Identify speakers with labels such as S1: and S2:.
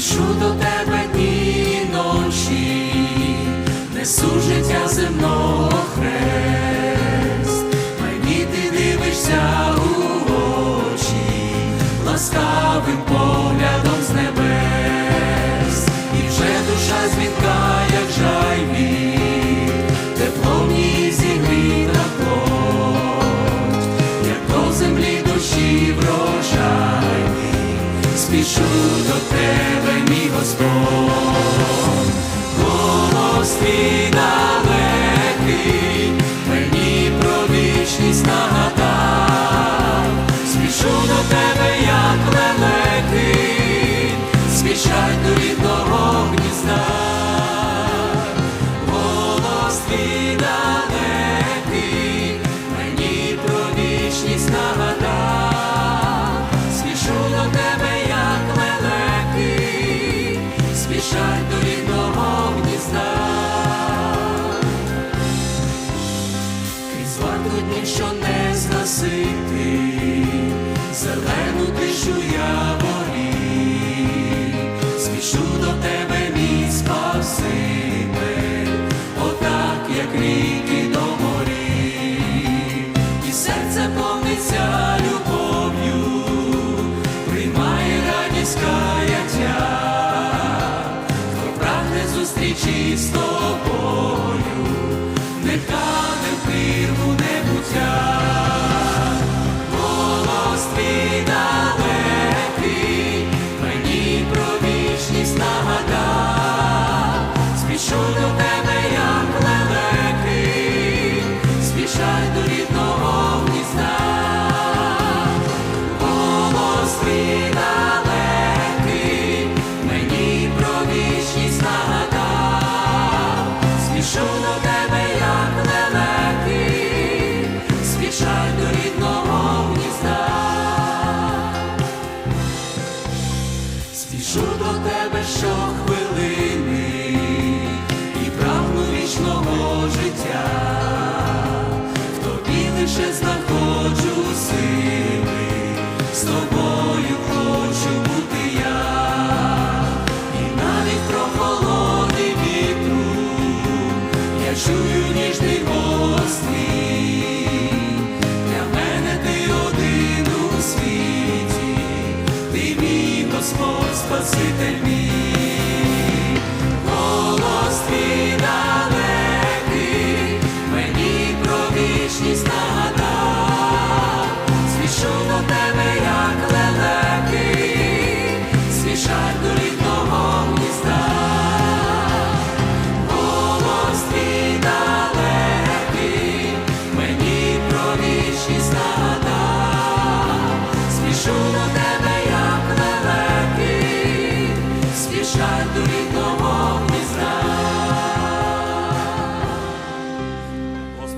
S1: спішу до тебе дні ночі, несу життя земного хрест, мені ти дивишся у очі, ласкавим поглядом з небес, і вже душа звідка, як жайві, тепло в ній зігріта плоть, як до землі душі врожай, спішу до тебе, Варту що не згасити, зелену тишу я горі, спішу до тебе, мій спасибель, отак, як ріки до морі, і серце повниться любов'ю, приймає радість каяття, хто прагне зустрічі з тобою, не Спішу до тебе щохвилини і прагну вічного життя, в тобі лише знаходжу сили, з тобою хочу бути я, і навіть про холоди вітру я чую ніжний голос у світі, ти Santo y